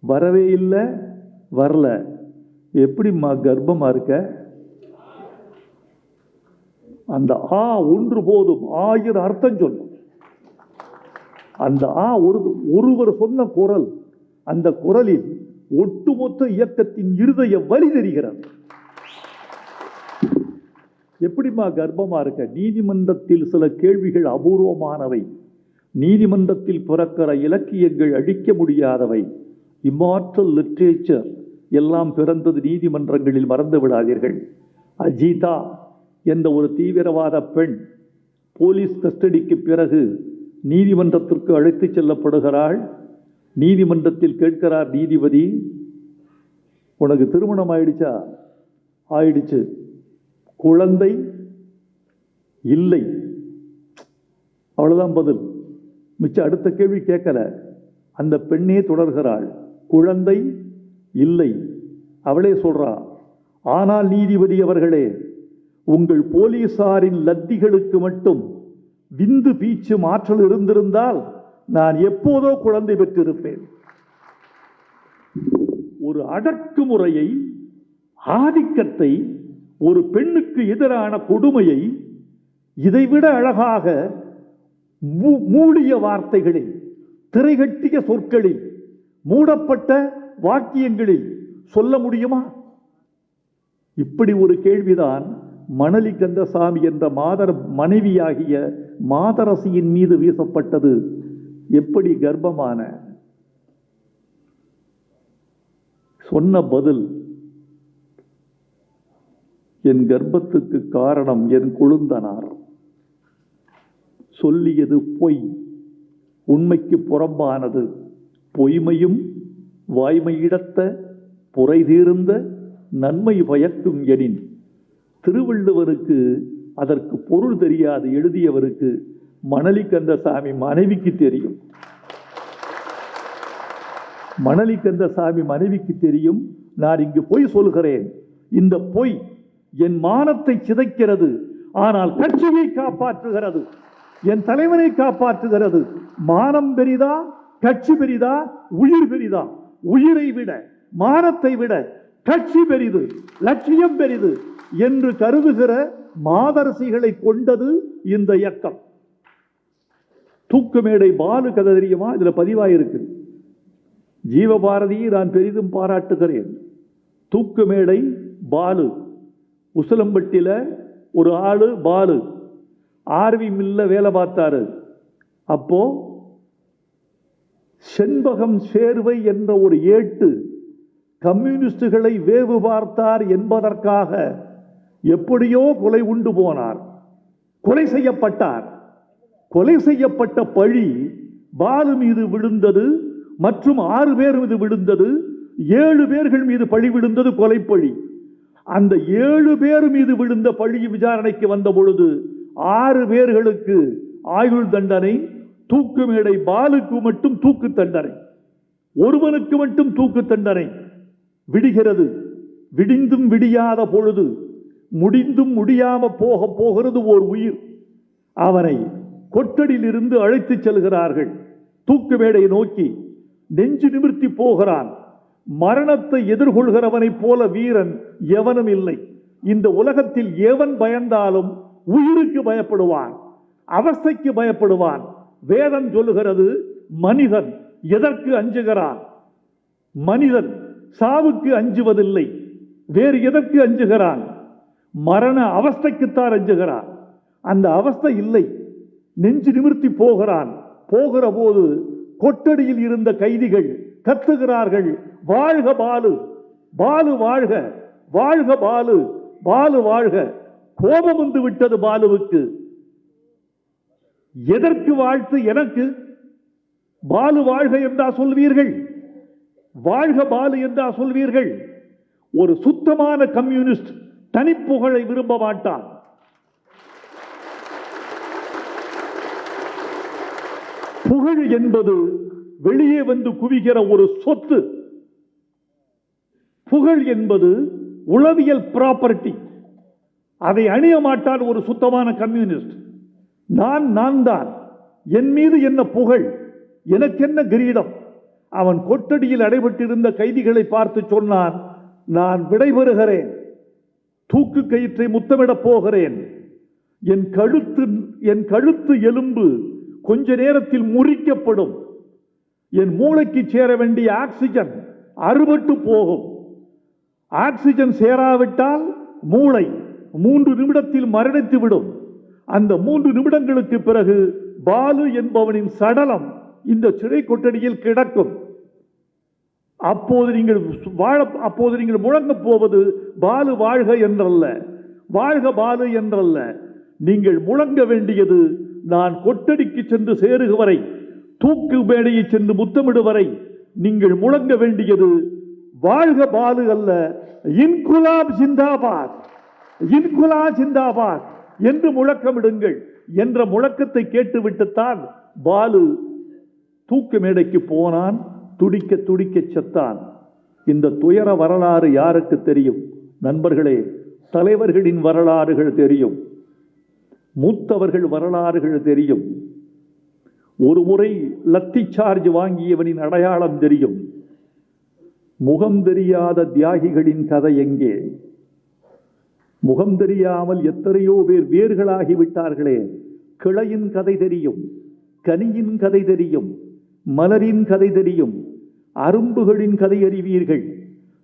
வரவே இல்லை வரல. எப்படிம்மா கர்ப்பமாக இருக்க? அந்த ஆ ஒன்று போதும். ஆயிரம் அர்த்தம் சொல்லும். அந்த ஆ ஒரு ஒருவர் சொன்ன குரல் அந்த குரலில் ஒட்டுமொத்த இயக்கத்தின் இருதய வழி தெரிகிறது. எப்படிம்மா கர்ப்பமாக இருக்க? நீதிமன்றத்தில் சில கேள்விகள் அபூர்வமானவை. நீதிமன்றத்தில் பிறக்கிற இலக்கியங்கள் அழிக்க முடியாதவை. இம்மாற்றல் லிட்ரேச்சர் எல்லாம் பிறந்தது நீதிமன்றங்களில் மறந்து விடாதீர்கள் அஜிதா என்ற ஒரு தீவிரவாத பெண் போலீஸ் கஸ்டடிக்கு பிறகு நீதிமன்றத்திற்கு அழைத்துச் செல்லப்படுகிறாள். நீதிமன்றத்தில் கேட்கிறார் நீதிபதி உனக்கு திருமணம் ஆயிடுச்சா? ஆயிடுச்சு. குழந்தை இல்லை. அவ்வளோதான் பதில். மிச்சம் அடுத்த கேள்வி கேட்கல. அந்த பெண்ணே தொடர்கிறாள். குழந்தை இல்லை. அவளே சொல்றா ஆனால் நீதிபதி அவர்களே உங்கள் போலீசாரின் லத்திகளுக்கு மட்டும் விந்து பீச்சு மாற்றல் இருந்திருந்தால் நான் எப்போதோ குழந்தை பெற்றிருப்பேன். ஒரு அடக்குமுறையை ஆதிக்கத்தை ஒரு பெண்ணுக்கு எதிரான கொடுமையை இதைவிட அழகாக மூ- மூடிய வார்த்தைகளில் திரைகட்டிய சொற்களில் மூடப்பட்ட வாக்கியங்களில் சொல்ல முடியுமா? இப்படி ஒரு கேள்விதான் மணலி கந்தசாமி என்ற மாதர மனைவியாகிய மாதரசியின் மீது வீசப்பட்டது. எப்படி கர்ப்பமான? சொன்ன பதில் என் கர்ப்பத்துக்கு காரணம் என் கொழுந்தனார். சொல்லியது பொய். உண்மைக்கு புறம்பானது. பொய்மையும் வாய்மையிடத்த புரைதீர்ந்த நன்மை பயக்கும் எனின் திருவள்ளுவருக்கு அதற்கு பொருள் தெரியாது எழுதியவருக்கு மணலி கந்தசாமி மனைவிக்கு தெரியும். மணலி கந்தசாமி மனைவிக்கு தெரியும். நான் இங்கு பொய் சொல்கிறேன். இந்த பொய் என் மானத்தை சிதைக்கிறது. ஆனால் கட்சியை காப்பாற்றுகிறது. என் தலைவனை காப்பாற்றுகிறது. மானம் பெரிதா? கட்சி பெரிதா உயிர் பெரிதா? உயிரை விட மானத்தை விட கட்சி பெரிது லட்சியம் பெரிது என்று கருதுகிற மாதரசிகளை கொண்டது இந்த இயக்கம். தூக்குமேடை பாலு கதை தெரியுமா? இதுல பதிவாயிருக்கு. ஜீவபாரதியை நான் பெரிதும் பாராட்டுகிறேன். தூக்குமேடை பாலு. உசிலம்பட்டியில் ஒரு ஆளு பாலு. ஆர்வி மில்ல வேலை பார்த்தாரு. அப்போ செண்பகம் சேர்வை என்ற ஒரு ஏட்டு கம்யூனிஸ்டுகளை வேவு பார்த்தார் என்பதற்காக எப்படியோ கொலை உண்டு போனார். கொலை செய்யப்பட்டார். கொலை செய்யப்பட்ட பழி பாலு மீது விழுந்தது மற்றும் ஆறு பேர் மீது விழுந்தது. ஏழு பேர்கள் மீது பழி விழுந்தது கொலைப்பழி அந்த ஏழு பேர் மீது விழுந்த பழி விசாரணைக்கு வந்த பொழுது ஆறு பேர்களுக்கு ஆயுள் தண்டனை தூக்கு மேடை பாலுக்கு மட்டும் தூக்கு தண்டனை. ஒருவனுக்கு மட்டும் தூக்கு தண்டனை. விடுகிறது. விடிந்தும் விடியாத பொழுது முடிந்தும் முடியாம போக போகிறது ஓர் உயிர். அவனை கொட்டடியிலிருந்து அழைத்துச் செல்கிறார்கள். தூக்கு மேடையை நோக்கி நெஞ்சு நிமிர்த்தி போகிறான். மரணத்தை எதிர்கொள்கிறவனைப் போல வீரன் எவனும் இல்லை. இந்த உலகத்தில் எவன் பயந்தாலும் உயிருக்கு பயப்படுவான். அவஸ்தைக்கு பயப்படுவான். வேதம் சொல்லுகிறது மனிதன் எதற்கு அஞ்சுகிறான் மனிதன் சாவுக்கு அஞ்சுவதில்லை. வேறு எதற்கு அஞ்சுகிறான்? மரண அவஸ்தைக்குத்தான் அஞ்சுகிறான். அந்த அவஸ்தை இல்லை. நெஞ்சு நிமிர்த்தி போகிறான். போகிற போது கொட்டடியில் இருந்த கைதிகள் கத்துகிறார்கள் வாழ்க பாலு பாலு வாழ்க வாழ்க பாலு பாலு வாழ்க. கோபம் வந்து விட்டது பாலுவுக்கு. எதற்கு வாழ்த்து எனக்கு? பாலு வாழ்க என்றா சொல்வீர்கள். வாழ்க பாலு என்றா சொல்வீர்கள். ஒரு சுத்தமான கம்யூனிஸ்ட் தனிப்புகழை விரும்ப மாட்டான். புகழ் என்பது வெளியே வந்து குவிகிற ஒரு சொத்து. புகழ் என்பது உளவியல் ப்ராப்பர்ட்டி அதை அணிய மாட்டான் ஒரு சுத்தமான கம்யூனிஸ்ட். நான் நான் தான் என் மீது என்ன புகழ்? எனக்கென்ன கிரீடம்? அவன் கொட்டடியில் அடைபட்டிருந்த கைதிகளை பார்த்து சொன்னான் நான் விடைபெறுகிறேன். தூக்கு கயிற்றை முத்தமிடப் போகிறேன். என் கழுத்து என் கழுத்து எலும்பு கொஞ்ச நேரத்தில் முறிக்கப்படும். என் மூளைக்கு சேர வேண்டிய ஆக்சிஜன் அறுபட்டு போகும். ஆக்சிஜன் சேராவிட்டால் மூளை மூன்று நிமிடத்தில் மரணித்து விடும் அந்த மூன்று நிமிடங்களுக்கு பிறகு பாலு என்பவனின் சடலம் இந்த சிறை கொட்டடியில் கிடக்கும். அப்போது நீங்கள் வாழ அப்போது நீங்கள் முழங்கப் போவது பாலு வாழ்க என்றல்ல. வாழ்க பாலு என்றல்ல. நீங்கள் முழங்க வேண்டியது நான் கொட்டடிக்கு சென்று சேருக வரை தூக்கு மேடையை சென்று முத்தமிடு வரை நீங்கள் முழங்க வேண்டியது வாழ்க பாலு அல்ல இன்குலாப் ஜிந்தாபாத். இன்குலா ஜிந்தாபாத். என்று முழக்கமிடுங்கள் என்ற முழக்கத்தை கேட்டுவிட்டுத்தான் பாலு தூக்கு மேடைக்கு போனான் துடிக்க துடிக்க செத்தான். இந்த துயர வரலாறு யாருக்கு தெரியும்? நண்பர்களே தலைவர்களின் வரலாறுகள் தெரியும். மூத்தவர்கள் வரலாறுகள் தெரியும். ஒரு முறை லத்தி சார்ஜ் வாங்கியவனின் அடையாளம் தெரியும். முகம் தெரியாத தியாகிகளின் கதை எங்கே? முகம் தெரியாமல் எத்தனையோ பேர் வேர்களாகி விட்டார்களே. கிளையின் கதை தெரியும் கனியின் கதை தெரியும் மலரின் கதை தெரியும் அரும்புகளின் கதை அறிவீர்கள்.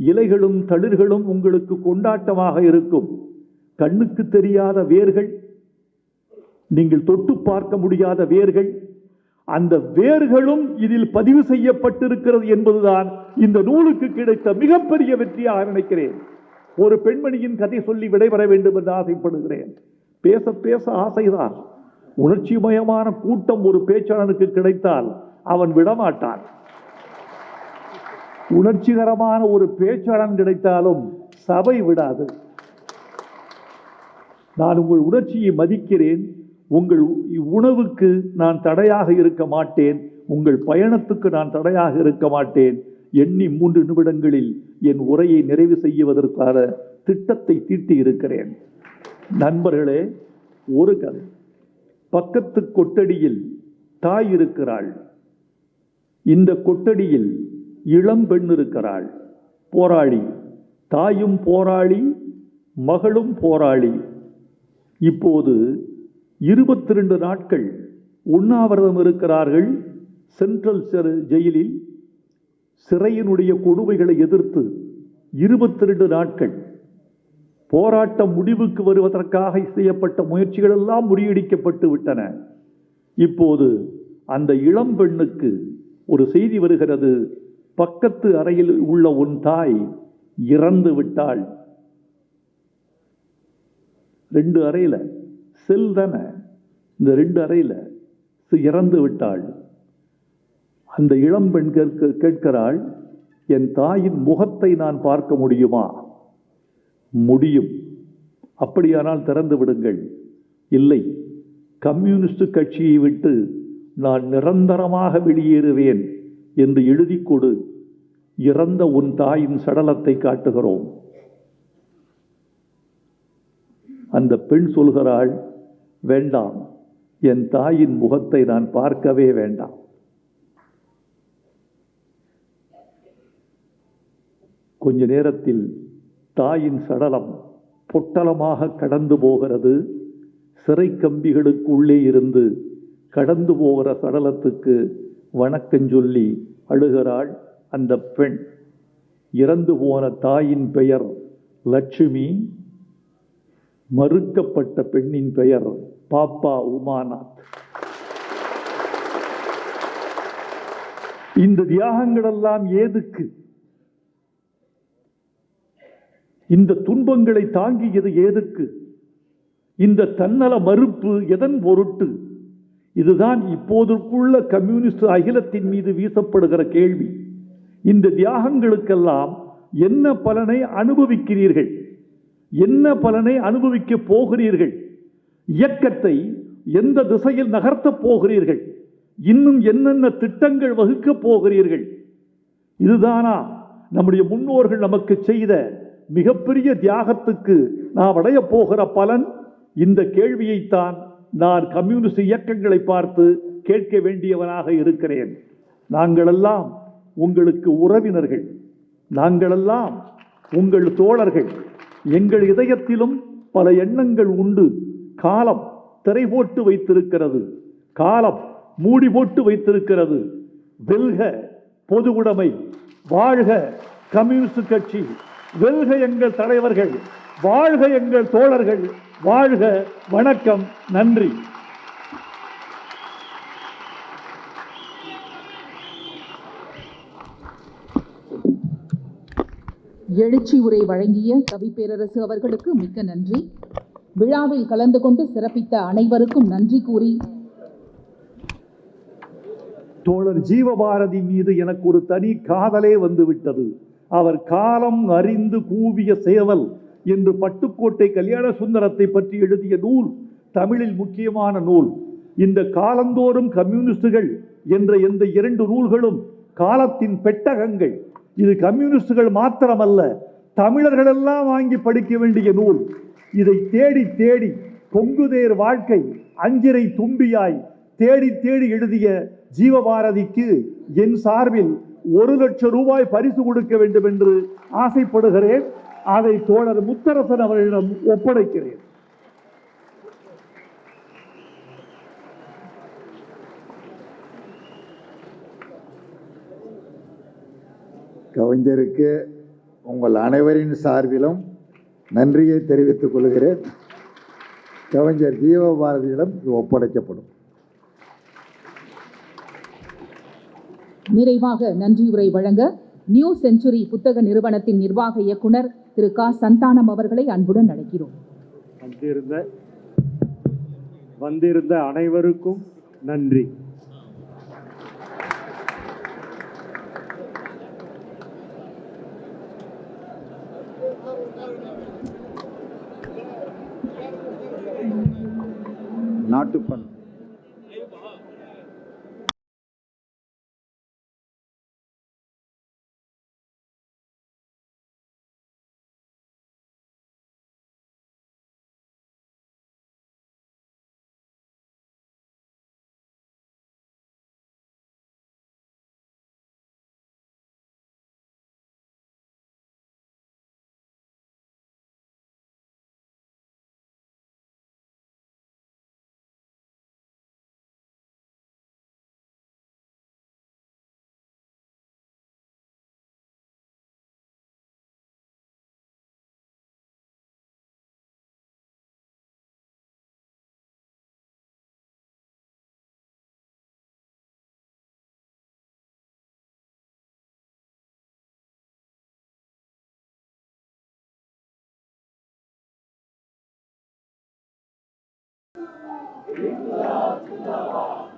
இலைகளும் தளிர்களும் உங்களுக்கு கொண்டாட்டமாக இருக்கும். கண்ணுக்கு தெரியாத வேர்கள் நீங்கள் தொட்டு பார்க்க முடியாத வேர்கள் அந்த வேர்களும் இதில் பதிவு செய்யப்பட்டிருக்கிறது என்பதுதான் இந்த நூலுக்கு கிடைத்த மிகப்பெரிய வெற்றியாக நினைக்கிறேன். ஒரு பெண்மணியின் கதை சொல்லி விடைபெற வேண்டும் என்று ஆசைப்படுகிறேன். பேச பேச ஆசைதான். உணர்ச்சிமயமான கூட்டம் ஒரு பேச்சாளனுக்கு கிடைத்தால் அவன் விடமாட்டான். உணர்ச்சிகரமான ஒரு பேச்சாளன் கிடைத்தாலும் சபை விடாது. நான் உங்கள் உணர்ச்சியை மதிக்கிறேன். உங்கள் உணவுக்கு நான் தடையாக இருக்க மாட்டேன். உங்கள் பயணத்துக்கு நான் தடையாக இருக்க மாட்டேன். எண்ணி மூன்று நிமிடங்களில் என் உரையை நிறைவு செய்வதற்கான திட்டத்தை தீட்டி இருக்கிறேன் நண்பர்களே ஒரு கதை. பக்கத்து கொட்டடியில் தாய் இருக்கிறாள். இந்த கொட்டடியில் இளம் பெண் இருக்கிறாள். போராளி. தாயும் போராளி மகளும் போராளி. இப்போது இருபத்தி ரெண்டு நாட்கள் உண்ணாவிரதம் இருக்கிறார்கள் சென்ட்ரல் ஜெயிலில் சிறையினுடைய கொடுமைகளை எதிர்த்து இருபத்தி ரெண்டு நாட்கள் போராட்டம் முடிவுக்கு வருவதற்காக செய்யப்பட்ட முயற்சிகள் எல்லாம் முறியடிக்கப்பட்டு விட்டன. இப்போது அந்த இளம் பெண்ணுக்கு ஒரு செய்தி வருகிறது. பக்கத்து அறையில் உள்ள உன் தாய் இறந்து விட்டாள். ரெண்டு அறையில் செல் தானே? இந்த ரெண்டு அறையில் இறந்து விட்டாள். அந்த இளம்பெண் கேட்க கேட்கிறாள் என் தாயின் முகத்தை நான் பார்க்க முடியுமா? முடியும். அப்படியானால் திறந்து விடுங்கள். இல்லை. கம்யூனிஸ்ட் கட்சியை விட்டு நான் நிரந்தரமாக வெளியேறுவேன். என்று எழுதி கொடு இறந்த உன் தாயின் சடலத்தை காட்டுகிறோம். அந்த பெண் சொல்கிறாள் வேண்டாம். என் தாயின் முகத்தை நான் பார்க்கவே வேண்டாம். கொஞ்ச நேரத்தில் தாயின் சடலம் பொட்டலமாக கடந்து போகிறது. சிறை கம்பிகளுக்கு உள்ளே இருந்து கடந்து போகிற சடலத்துக்கு வணக்கம் சொல்லி அழுகிறாள் அந்த பெண். இறந்து போன தாயின் பெயர் லட்சுமி. மறுக்கப்பட்ட பெண்ணின் பெயர் பாப்பா உமாநாத். இந்த தியாகங்களெல்லாம் ஏதுக்கு? இந்த துன்பங்களை தாங்கியது ஏதுக்கு? இந்த தன்னல மறுப்பு எதன் பொருட்டு? இதுதான் இப்போதற்குள்ள கம்யூனிஸ்ட் அகிலத்தின் மீது வீசப்படுகிற கேள்வி. இந்த தியாகங்களுக்கெல்லாம் என்ன பலனை அனுபவிக்கிறீர்கள்? என்ன பலனை அனுபவிக்க போகிறீர்கள்? இயக்கத்தை எந்த திசையில் நகர்த்தப் போகிறீர்கள்? இன்னும் என்னென்ன திட்டங்கள் வகுக்கப் போகிறீர்கள்? இதுதானா நம்முடைய முன்னோர்கள் நமக்கு செய்த மிகப்பெரிய தியாகத்துக்கு நாம் அடைய போகிற பலன் இந்த கேள்வியைத்தான் நான் கம்யூனிஸ்ட் இயக்கங்களை பார்த்து கேட்க வேண்டியவனாக இருக்கிறேன். நாங்களெல்லாம் உங்களுக்கு உறவினர்கள். நாங்களெல்லாம் உங்கள் தோழர்கள். எங்கள் இதயத்திலும் பல எண்ணங்கள் உண்டு. காலம் திரை போட்டு வைத்திருக்கிறது. காலம் மூடி போட்டு வைத்திருக்கிறது. வெல்க பொது உடைமை வாழ்க கம்யூனிஸ்ட் கட்சி. வெல்க எங்கள் தலைவர்கள் வாழ்க எங்கள் தோழர்கள் வாழ்க வணக்கம் நன்றி. எழுச்சி உரை வழங்கிய கவி பேரரசு அவர்களுக்கு மிக்க நன்றி. விழாவில் கலந்து கொண்டு சிறப்பித்த அனைவருக்கும் நன்றி கூறி. தோழர் ஜீவபாரதி மீது எனக்கு ஒரு தனி காதலே வந்துவிட்டது. அவர் காலம் அறிந்து கூவிய சேவல் என்று பட்டுக்கோட்டை கல்யாண சுந்தரத்தை பற்றி எழுதிய நூல் தமிழில் முக்கியமான நூல். இந்த காலந்தோறும் கம்யூனிஸ்டுகள் என்ற இந்த இரண்டு நூல்களும் காலத்தின் பெட்டகங்கள். இது கம்யூனிஸ்டுகள் மாத்திரமல்ல தமிழர்களெல்லாம் வாங்கி படிக்க வேண்டிய நூல். இதை தேடி தேடி பொங்குதேர் வாழ்க்கை அஞ்சிரை தும்பியாய் தேடி தேடி எழுதிய ஜீவபாரதிக்கு என் சார்பில் ஒரு லட்சம் ரூபாய் பரிசு கொடுக்க வேண்டும் என்று ஆசைப்படுகிறேன். அதை தோழர் முத்தரசன் அவர்களிடம் ஒப்படைக்கிறேன். கவிஞருக்கு உங்கள் அனைவரின் சார்பிலும் நன்றியை தெரிவித்துக் கொள்கிறேன். கவிஞர் ஜீவபாரதியிடம் இது ஒப்படைக்கப்படும். நிறைவாக நன்றியுரை வழங்க நியூ செஞ்சுரி புத்தக நிறுவனத்தின் நிர்வாக இயக்குனர் திரு க. சந்தானம் அவர்களை அன்புடன் அழைக்கிறோம். வந்திருந்த வந்திருந்த அனைவருக்கும் நன்றி. நாட்டுப்பண். 그得고 나, 그.